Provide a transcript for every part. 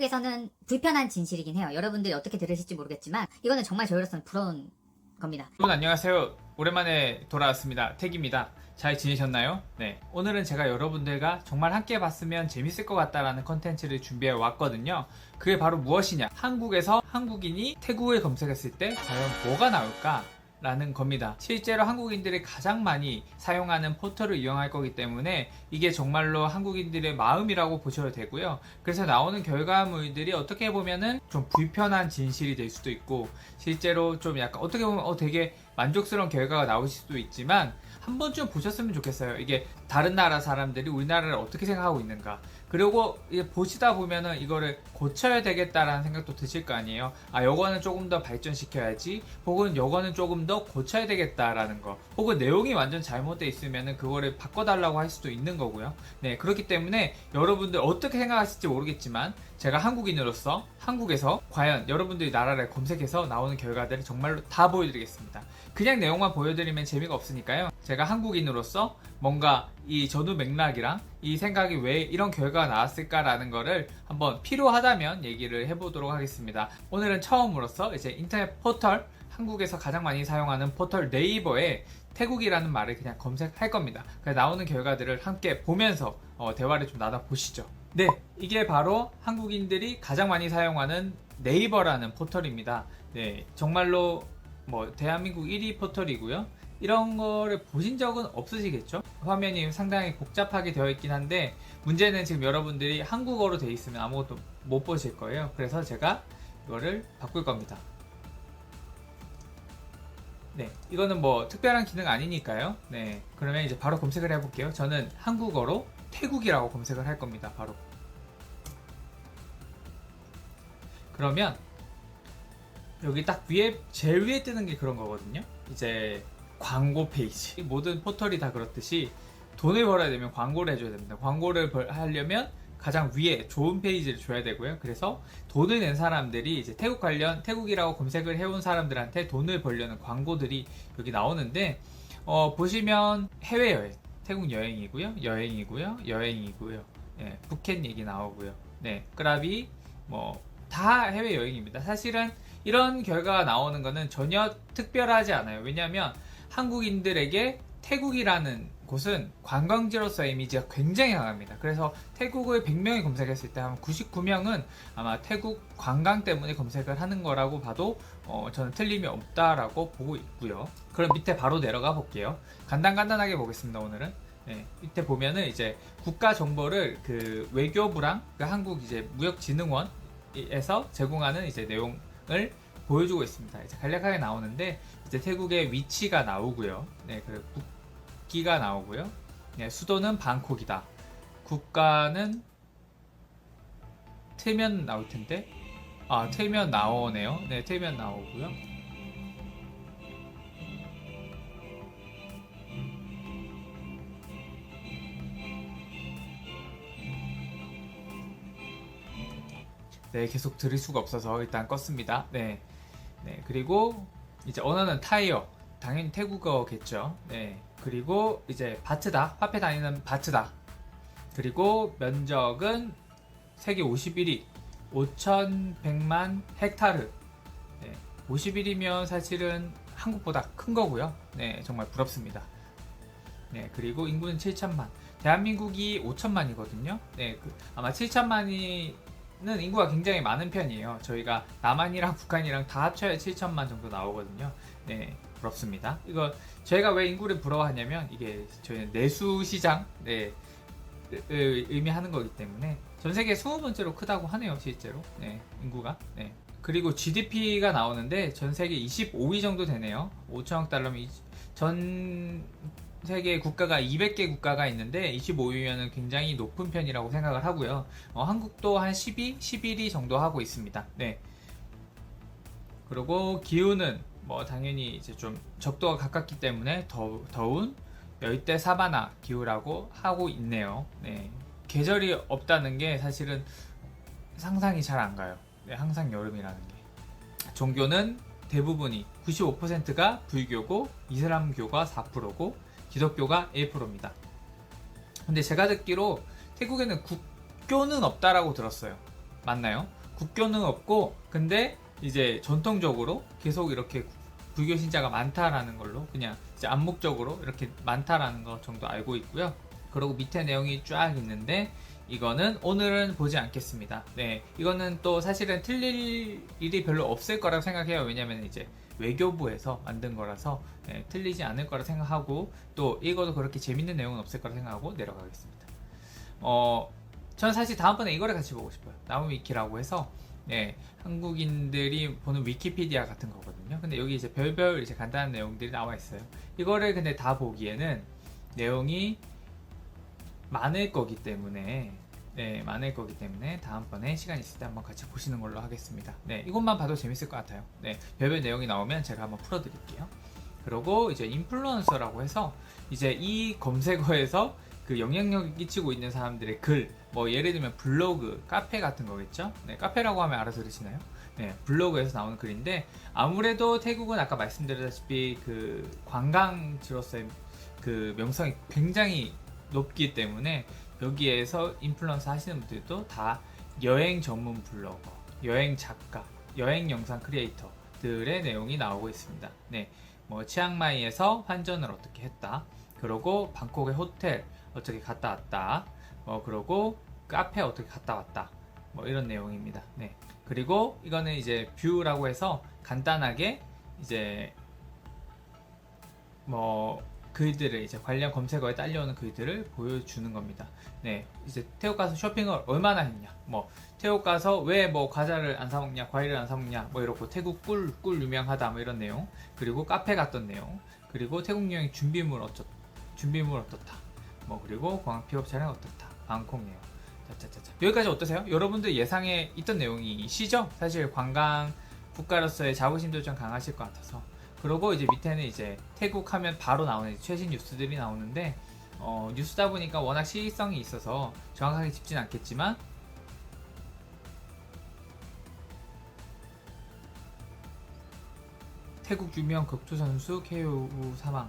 한국에서는 불편한 진실이긴 해요. 여러분들이 어떻게 들으실지 모르겠지만 이거는 정말 저희로서는 부러운 겁니다. 여러분 안녕하세요. 오랜만에 돌아왔습니다. 택입니다. 잘 지내셨나요? 네. 오늘은 제가 여러분들과 정말 함께 봤으면 재밌을 것 같다라는 컨텐츠를 준비해 왔거든요. 그게 바로 무엇이냐? 한국에서 한국인이 태국을 검색했을 때 과연 뭐가 나올까? 라는 겁니다. 실제로 한국인들이 가장 많이 사용하는 포털을 이용할 거기 때문에 이게 정말로 한국인들의 마음이라고 보셔도 되고요. 그래서 나오는 결과물들이 어떻게 보면은 좀 불편한 진실이 될 수도 있고 실제로 좀 약간 어떻게 보면 어 되게 만족스러운 결과가 나오실 수도 있지만 한 번쯤 보셨으면 좋겠어요. 이게 다른 나라 사람들이 우리나라를 어떻게 생각하고 있는가. 그리고 보시다 보면은 이거를 고쳐야 되겠다라는 생각도 드실 거 아니에요. 아, 요거는 조금 더 발전시켜야지. 혹은 요거는 조금 더 고쳐야 되겠다라는 거. 혹은 내용이 완전 잘못돼 있으면은 그거를 바꿔달라고 할 수도 있는 거고요. 네, 그렇기 때문에 여러분들 어떻게 생각하실지 모르겠지만 제가 한국인으로서 한국에서 과연 여러분들이 나라를 검색해서 나오는 결과들을 정말로 다 보여드리겠습니다. 그냥 내용만 보여드리면 재미가 없으니까요. 제가 한국인으로서 뭔가 이 전후 맥락이랑 이 생각이 왜 이런 결과가 나왔을까라는 거를 한번 필요하다면 얘기를 해보도록 하겠습니다. 오늘은 처음으로서 이제 인터넷 포털 한국에서 가장 많이 사용하는 포털 네이버에 태국이라는 말을 그냥 검색할 겁니다. 나오는 결과들을 함께 보면서 어, 대화를 좀 나눠 보시죠. 네, 이게 바로 한국인들이 가장 많이 사용하는 네이버라는 포털입니다. 네, 정말로 뭐 대한민국 1위 포털이고요. 이런 거를 보신 적은 없으시겠죠? 화면이 상당히 복잡하게 되어 있긴 한데 문제는 지금 여러분들이 한국어로 되어 있으면 아무것도 못 보실 거예요. 그래서 제가 이거를 바꿀 겁니다. 네, 이거는 뭐 특별한 기능 아니니까요. 네, 그러면 이제 바로 검색을 해볼게요. 저는 한국어로 태국이라고 검색을 할 겁니다. 바로. 그러면 여기 딱 위에 제일 위에 뜨는 게 그런 거거든요. 이제 광고 페이지. 모든 포털이 다 그렇듯이 돈을 벌어야 되면 광고를 해줘야 됩니다. 광고를 벌- 하려면 가장 위에 좋은 페이지를 줘야 되고요. 그래서 돈을 낸 사람들이 이제 태국 관련 태국이라고 검색을 해온 사람들한테 돈을 벌려는 광고들이 여기 나오는데 어, 보시면 해외 여행, 태국 여행이고요, 여행이고요, 여행이고요, 예, 푸켓 얘기 나오고요, 네, 크라비 뭐 다 해외 여행입니다. 사실은 이런 결과가 나오는 거는 전혀 특별하지 않아요. 왜냐하면 한국인들에게 태국이라는 곳은 관광지로서의 이미지가 굉장히 강합니다. 그래서 태국을 100명이 검색했을 때 한 99명은 아마 태국 관광 때문에 검색을 하는 거라고 봐도 어, 저는 틀림이 없다라고 보고 있고요. 그럼 밑에 바로 내려가 볼게요. 간단간단하게 보겠습니다. 오늘은. 네, 밑에 보면은 이제 국가 정보를 그 외교부랑 그 한국 이제 무역진흥원에서 제공하는 이제 내용을 보여주고 있습니다. 이제 간략하게 나오는데 이제 태국의 위치가 나오고요. 네, 그 국기가 나오고요. 네, 수도는 방콕이다. 국가는 틀면 나올 텐데. 아, 틀면 나오네요. 네, 틀면 나오고요. 네, 계속 들을 수가 없어서 일단 껐습니다. 네. 네, 그리고 이제 언어는 타이어. 당연히 태국어겠죠. 네. 그리고 이제 바트다. 화폐 다니는 바트다. 그리고 면적은 세계 51위. 5,100만 헥타르. 네. 51이면 사실은 한국보다 큰 거고요. 네, 정말 부럽습니다. 네, 그리고 인구는 7천만. 대한민국이 5천만이거든요. 네, 그 아마 7천만이 는 인구가 굉장히 많은 편이에요. 저희가 남한이랑 북한이랑 다 합쳐야 7천만 정도 나오거든요. 네, 부럽습니다. 이거 저희가 왜 인구를 부러워하냐면 이게 저희는 내수 시장 네, 을 의미하는 거기 때문에 전 세계 20번째로 크다고 하네요, 실제로. 네, 인구가. 네. 그리고 GDP가 나오는데 전 세계 25위 정도 되네요. 5천억 달러면 이- 전 세계 국가가 200개 국가가 있는데 25위면은 굉장히 높은 편이라고 생각을 하고요. 어, 한국도 한 12, 11위 정도 하고 있습니다. 네. 그리고 기후는 뭐 당연히 이제 좀 적도가 가깝기 때문에 더, 더운 열대 사바나 기후라고 하고 있네요. 네. 계절이 없다는 게 사실은 상상이 잘 안 가요. 네, 항상 여름이라는 게. 종교는 대부분이 95%가 불교고 이슬람교가 4%고 기독교가 1%입니다. 근데 제가 듣기로 태국에는 국교는 없다라고 들었어요. 맞나요? 국교는 없고 근데 이제 전통적으로 계속 이렇게 불교 신자가 많다라는 걸로 그냥 이제 암묵적으로 이렇게 많다라는 거 정도 알고 있고요. 그리고 밑에 내용이 쫙 있는데 이거는 오늘은 보지 않겠습니다. 네, 이거는 또 사실은 틀릴 일이 별로 없을 거라고 생각해요. 왜냐면 이제 외교부에서 만든 거라서 네, 틀리지 않을 거라 생각하고 또 읽어도 그렇게 재밌는 내용은 없을 거라 생각하고 내려가겠습니다. 어, 저는 사실 다음번에 이거를 같이 보고 싶어요. 나무위키라고 해서 네, 한국인들이 보는 위키피디아 같은 거거든요. 근데 여기 이제 별별 이제 간단한 내용들이 나와 있어요. 이거를 근데 다 보기에는 내용이 많을 거기 때문에 네, 많을 거기 때문에 다음번에 시간 있을 때 한번 같이 보시는 걸로 하겠습니다. 네, 이것만 봐도 재밌을 것 같아요. 네, 별별 내용이 나오면 제가 한번 풀어드릴게요. 그리고 이제 인플루언서라고 해서 이제 이 검색어에서 그 영향력을 끼치고 있는 사람들의 글, 뭐 예를 들면 블로그, 카페 같은 거겠죠? 네, 카페라고 하면 알아들으시나요? 네, 블로그에서 나오는 글인데 아무래도 태국은 아까 말씀드렸다시피 그 관광지로서의 그 명성이 굉장히 높기 때문에 여기에서 인플루언서 하시는 분들도 다 여행 전문 블로거, 여행 작가, 여행 영상 크리에이터들의 내용이 나오고 있습니다. 네, 뭐 치앙마이에서 환전을 어떻게 했다. 그러고 방콕의 호텔 어떻게 갔다 왔다. 뭐 그러고 카페 어떻게 갔다 왔다. 뭐 이런 내용입니다. 네. 그리고 이거는 이제 뷰라고 해서 간단하게 이제 뭐 글들을 이제 관련 검색어에 딸려오는 글들을 보여주는 겁니다. 네, 이제 태국 가서 쇼핑을 얼마나 했냐, 뭐 태국 가서 왜 뭐 과자를 안 사 먹냐, 과일을 안 사 먹냐, 뭐 이렇고 태국 꿀 꿀 유명하다, 뭐 이런 내용. 그리고 카페 갔던 내용. 그리고 태국 여행 준비물 어쩌 준비물 어떻다. 뭐 그리고 공항 픽업 차량 어떻다. 방콕 내용. 자자자자. 여기까지 어떠세요? 여러분들 예상에 있던 내용이시죠? 사실 관광 국가로서의 자부심도 좀 강하실 것 같아서. 그리고 이제 밑에는 이제 태국 하면 바로 나오는 최신 뉴스들이 나오는데 어, 뉴스다 보니까 워낙 시의성이 있어서 정확하게 짚진 않겠지만 태국 유명 격투 선수 KO 후 사망.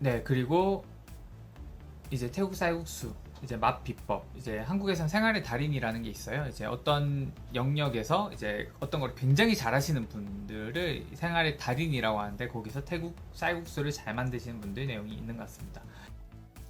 네, 그리고 이제 태국 쌀국수 이제 맛 비법 이제 한국에선 생활의 달인이라는 게 있어요. 이제 어떤 영역에서 이제 어떤 걸 굉장히 잘하시는 분들을 생활의 달인이라고 하는데 거기서 태국 쌀국수를 잘 만드시는 분들 내용이 있는 것 같습니다.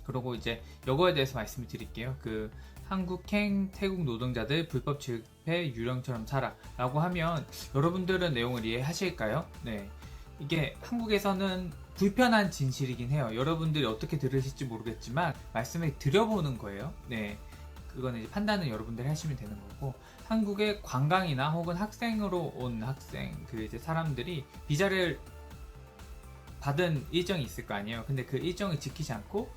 그리고 이제 요거에 대해서 말씀을 드릴게요. 그 한국행 태국 노동자들 불법 집회 유령처럼 살아 라고 하면 여러분들은 내용을 이해하실까요? 네. 이게 한국에서는 불편한 진실이긴 해요. 여러분들이 어떻게 들으실지 모르겠지만 말씀을 드려보는 거예요. 네. 그거는 이제 판단은 여러분들이 하시면 되는 거고 한국의 관광이나 혹은 학생으로 온 학생 그 이제 사람들이 비자를 받은 일정이 있을 거 아니에요. 근데 그 일정을 지키지 않고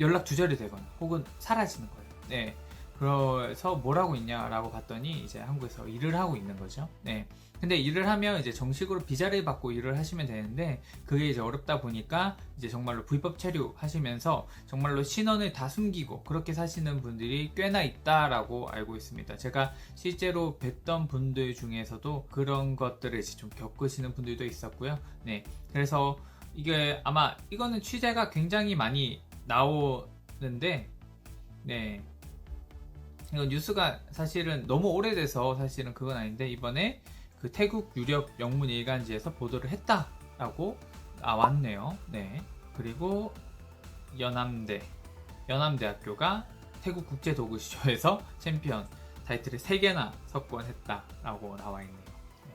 연락 두절이 되거나 혹은 사라지는 거예요. 네. 그래서 뭘 하고 있냐라고 봤더니 이제 한국에서 일을 하고 있는 거죠. 네. 근데 일을 하면 이제 정식으로 비자를 받고 일을 하시면 되는데 그게 이제 어렵다 보니까 이제 정말로 불법 체류 하시면서 정말로 신원을 다 숨기고 그렇게 사시는 분들이 꽤나 있다라고 알고 있습니다. 제가 실제로 뵀던 분들 중에서도 그런 것들을 이제 좀 겪으시는 분들도 있었고요. 네. 그래서 이게 아마 이거는 취재가 굉장히 많이 나오는데 네. 이거 뉴스가 사실은 너무 오래돼서 사실은 그건 아닌데 이번에 그 태국 유력 영문 일간지에서 보도를 했다라고 나왔네요. 네. 그리고 연암대 연암대학교가 태국 국제 도구 시조에서 챔피언 타이틀을 3개나 석권했다라고 나와 있네요. 네.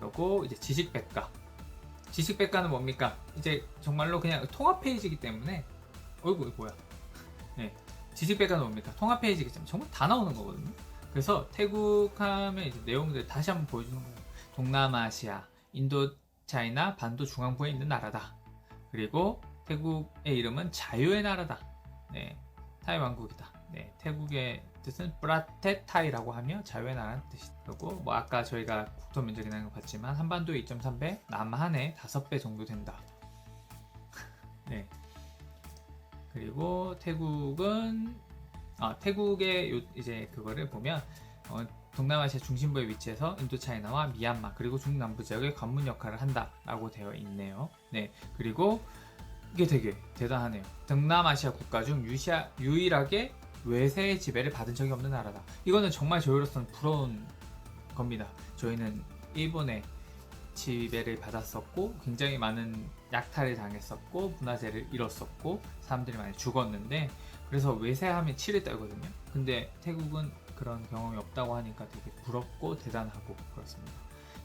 그리고 이제 지식백과 지식백과는 뭡니까? 이제 정말로 그냥 통합 페이지이기 때문에 어이구 뭐야? 네. 지식백과는 뭡니까? 통합 때문에 정말 다 나오는 거거든요. 그래서 태국 하면 이제 내용들 다시 한번 보여주는 거예요. 동남아시아, 인도, 차이나, 반도 중앙부에 있는 나라다. 그리고 태국의 이름은 자유의 나라다. 네, 타이 왕국이다. 네, 태국의 뜻은 브라테타이라고 하며 자유의 나라는 뜻이다. 그리고 뭐 아까 저희가 국토 면적이라는 거 봤지만 한반도 2.3배, 남한의 5배 정도 된다. 네. 그리고 태국은 아, 태국의 요- 이제 그거를 보면 어, 동남아시아 중심부에 위치해서 인도차이나와 미얀마 그리고 중남부 지역의 관문 역할을 한다라고 되어 있네요. 네, 그리고 이게 되게 대단하네요. 동남아시아 국가 중 유시아, 유일하게 외세의 지배를 받은 적이 없는 나라다. 이거는 정말 저희로서는 부러운 겁니다. 저희는 일본의 지배를 받았었고 굉장히 많은 약탈을 당했었고 문화재를 잃었었고 사람들이 많이 죽었는데 그래서 외세하면 치를 떨거든요. 근데 태국은 그런 경험이 없다고 하니까 되게 부럽고 대단하고 그렇습니다.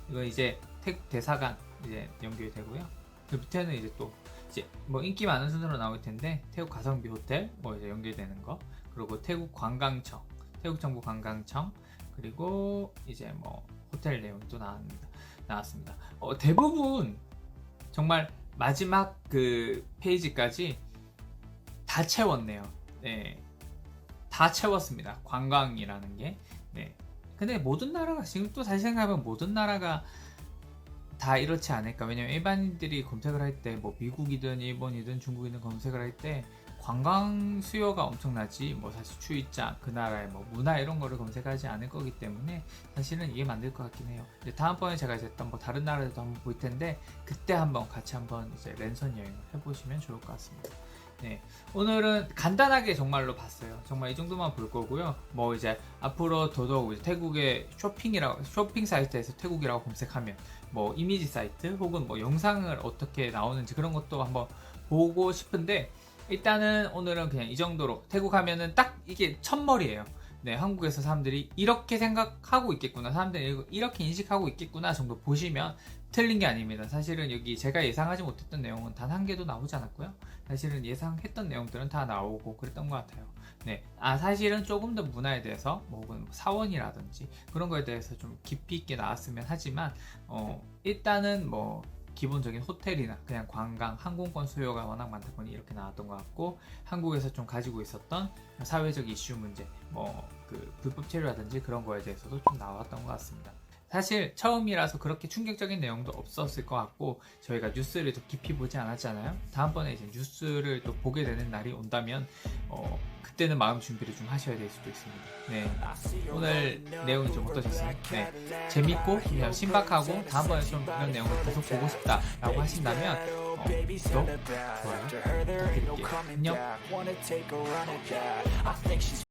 이거 이제 태국 대사관 이제 연결이 되고요. 그 밑에는 이제 또 이제 뭐 인기 많은 순서로 나올 텐데 태국 가성비 호텔 뭐 이제 연결되는 거 그리고 태국 관광청 태국 정부 관광청 그리고 이제 뭐 호텔 내용이 또 나왔습니다. 나왔습니다. 어, 대부분 정말 마지막 그 페이지까지 다 채웠네요. 네. 다 채웠습니다. 관광이라는 게. 네. 근데 모든 나라가 지금 또 다시 생각하면 모든 나라가 다 이렇지 않을까. 왜냐면 일반인들이 검색을 할 때 뭐 미국이든 일본이든 중국이든 검색을 할 때 관광 수요가 엄청나지 뭐 사실 추위장 그 나라의 뭐 문화 이런 거를 검색하지 않을 거기 때문에 사실은 이해 만들 것 같긴 해요. 이제 다음번에 제가 이제 또뭐 다른 나라에도 한번 볼 텐데 그때 한번 같이 한번 이제 랜선 여행을 해보시면 좋을 것 같습니다. 네, 오늘은 간단하게 정말로 봤어요. 정말 이 정도만 볼 거고요. 뭐 이제 앞으로 더더욱 태국의 쇼핑이라고 쇼핑 사이트에서 태국이라고 검색하면 뭐 이미지 사이트 혹은 뭐 영상을 어떻게 나오는지 그런 것도 한번 보고 싶은데 일단은 오늘은 그냥 이 정도로 태국 하면은 딱 이게 첫머리예요. 네, 한국에서 사람들이 이렇게 생각하고 있겠구나, 사람들이 이렇게 인식하고 있겠구나 정도 보시면 틀린 게 아닙니다. 사실은 여기 제가 예상하지 못했던 내용은 단 한 개도 나오지 않았고요. 사실은 예상했던 내용들은 다 나오고 그랬던 것 같아요. 네, 아 사실은 조금 더 문화에 대해서 뭐 혹은 사원이라든지 그런 거에 대해서 좀 깊이 있게 나왔으면 하지만 어, 일단은 뭐 기본적인 호텔이나 그냥 관광, 항공권 수요가 워낙 많다 보니 이렇게 나왔던 것 같고 한국에서 좀 가지고 있었던 사회적 이슈 문제, 뭐 그 불법 체류라든지 그런 거에 대해서도 좀 나왔던 것 같습니다. 사실 처음이라서 그렇게 충격적인 내용도 없었을 것 같고 저희가 뉴스를 더 깊이 보지 않았잖아요. 다음번에 이제 뉴스를 또 보게 되는 날이 온다면 어, 그때는 마음 준비를 좀 하셔야 될 수도 있습니다. 네 오늘 내용이 좀 어떠셨어요? 네 재밌고 그냥 신박하고 다음번에 좀 이런 내용을 계속 보고 싶다라고 하신다면 어, 구독, 좋아요 부탁드릴게요. 안녕.